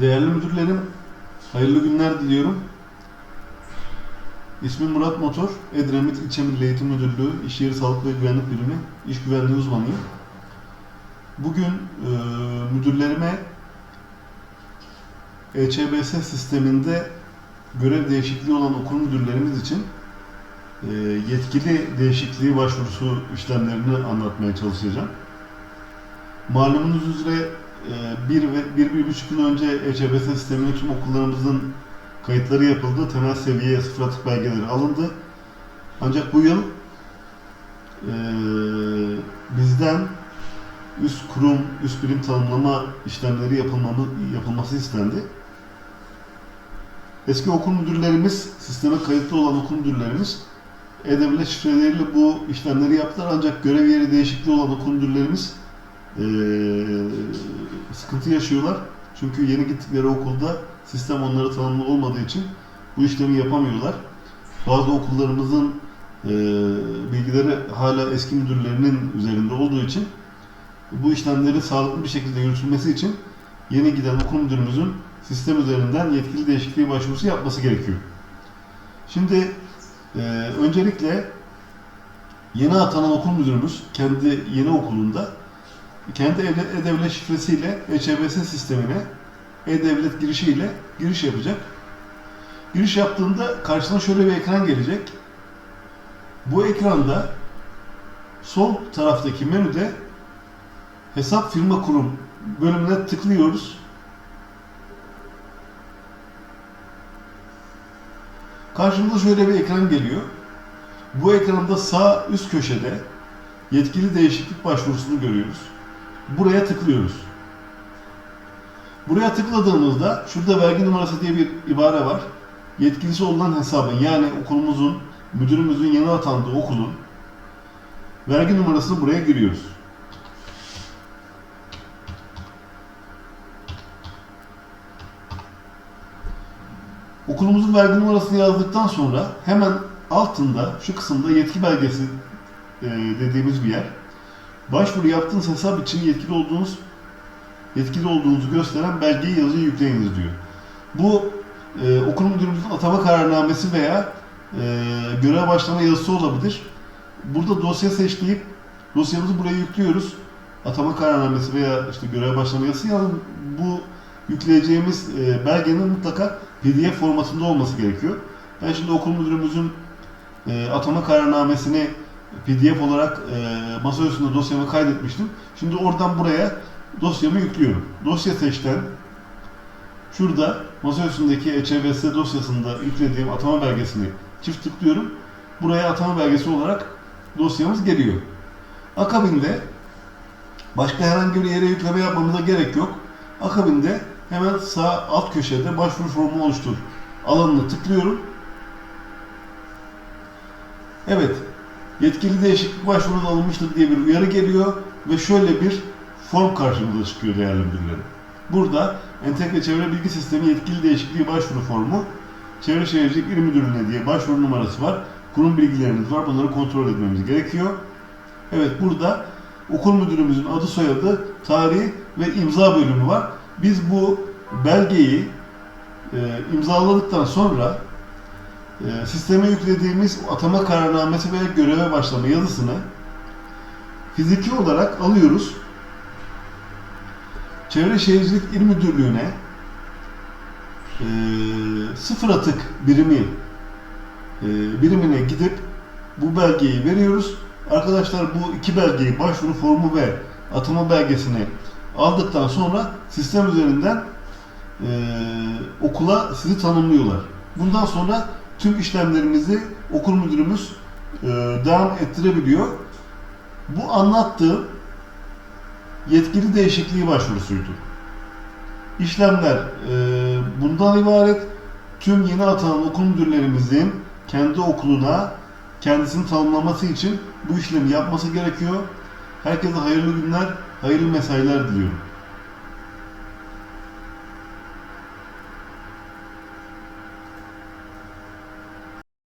Değerli müdürlerim, hayırlı günler diliyorum. İsmim Murat Motor, Edremit İlçe Milli Eğitim Müdürlüğü İş Yeri Sağlık ve Güvenlik Birimi İş Güvenliği Uzmanıyım. Bugün e, müdürlerime EÇBS sisteminde görev değişikliği olan okul müdürlerimiz için e, yetkili değişikliği başvurusu işlemlerini anlatmaya çalışacağım. Malumunuz üzere bir ve bir, bir buçuk yıl önce EÇBS sistemine tüm okullarımızın kayıtları yapıldı. Temel seviyeye sıfır atık belgeleri alındı. Ancak bu yıl e, bizden üst kurum, üst birim tanımlama işlemleri yapılmamı, yapılması istendi. Eski okul müdürlerimiz, sisteme kayıtlı olan okul müdürlerimiz E-Devlet şifreleriyle bu işlemleri yaptılar ancak görev yeri değişikliği olan okul müdürlerimiz eee, sıkıntı yaşıyorlar. Çünkü yeni gittikleri okulda sistem onlara tanımlı olmadığı için bu işlemi yapamıyorlar. Bazı okullarımızın eee, bilgileri hala eski müdürlerinin üzerinde olduğu için bu işlemleri sağlıklı bir şekilde yürütülmesi için yeni giden okul müdürümüzün sistem üzerinden yetkili değişikliği başvurusu yapması gerekiyor. Şimdi eee, öncelikle yeni atanan okul müdürümüz kendi yeni okulunda kendi e-devlet şifresiyle EÇBS sistemine e-devlet girişiyle giriş yapacak. Giriş yaptığında karşısına şöyle bir ekran gelecek. Bu ekranda sol taraftaki menüde hesap firma kurum bölümüne tıklıyoruz. Karşımıza şöyle bir ekran geliyor. Bu ekranda sağ üst köşede yetkili değişiklik başvurusunu görüyoruz. Buraya tıklıyoruz. Buraya tıkladığımızda şurada vergi numarası diye bir ibare var. Yetkilisi olunan hesabın yani okulumuzun, müdürümüzün yeni atandığı okulun vergi numarasını buraya giriyoruz. Okulumuzun vergi numarasını yazdıktan sonra hemen altında şu kısımda yetki belgesi e, dediğimiz bir yer. Başvuru yaptığınız hesap için yetkili olduğunuz yetkili olduğunuzu gösteren belgeyi yazıya yükleyiniz diyor. Bu e, okul müdürümüzün atama kararnamesi veya e, görev başlama yazısı olabilir. Burada dosya seçleyip dosyamızı buraya yüklüyoruz. Atama kararnamesi veya işte görev başlama yazısı yani bu yükleyeceğimiz e, belgenin mutlaka PDF formatında olması gerekiyor. Ben şimdi okul müdürümüzün e, atama kararnamesini PDF olarak e, masa dosyama kaydetmiştim. Şimdi oradan buraya dosyamı yüklüyorum. Dosya seçten şurada masa üstündeki dosyasında yüklediğim atama belgesini çift tıklıyorum. Buraya atama belgesi olarak dosyamız geliyor. Akabinde başka herhangi bir yere yükleme yapmamıza gerek yok. Akabinde hemen sağ alt köşede başvuru formu oluştur alanına tıklıyorum. Evet, yetkili değişiklik başvurusu alınmıştır diye bir uyarı geliyor ve şöyle bir form karşımıza çıkıyor değerli müdürlerim. Burada Entegre Çevre Bilgi Sistemi yetkili değişikliği başvuru formu, Çevre Şehircilik İl Müdürlüğü'ne diye başvuru numarası var, kurum bilgileriniz var, bunları kontrol etmemiz gerekiyor. Evet burada okul müdürümüzün adı soyadı, tarihi ve imza bölümü var. Biz bu belgeyi e, imzaladıktan sonra e, sisteme yüklediğimiz atama kararnamesi veya göreve başlama yazısını fiziki olarak alıyoruz. Çevre Şehircilik İl Müdürlüğü'ne e, sıfır atık birimi e, birimine gidip bu belgeyi veriyoruz. Arkadaşlar bu iki belgeyi başvuru formu ve atama belgesini aldıktan sonra sistem üzerinden e, okula sizi tanımlıyorlar. Bundan sonra tüm işlemlerimizi okul müdürümüz e, devam ettirebiliyor. Bu anlattığım yetkili değişikliği başvurusuydu. İşlemler e, bundan ibaret. Tüm yeni atanan okul müdürlerimizin kendi okuluna kendisini tanımlaması için bu işlemi yapması gerekiyor. Herkese hayırlı günler, hayırlı mesailer diliyorum.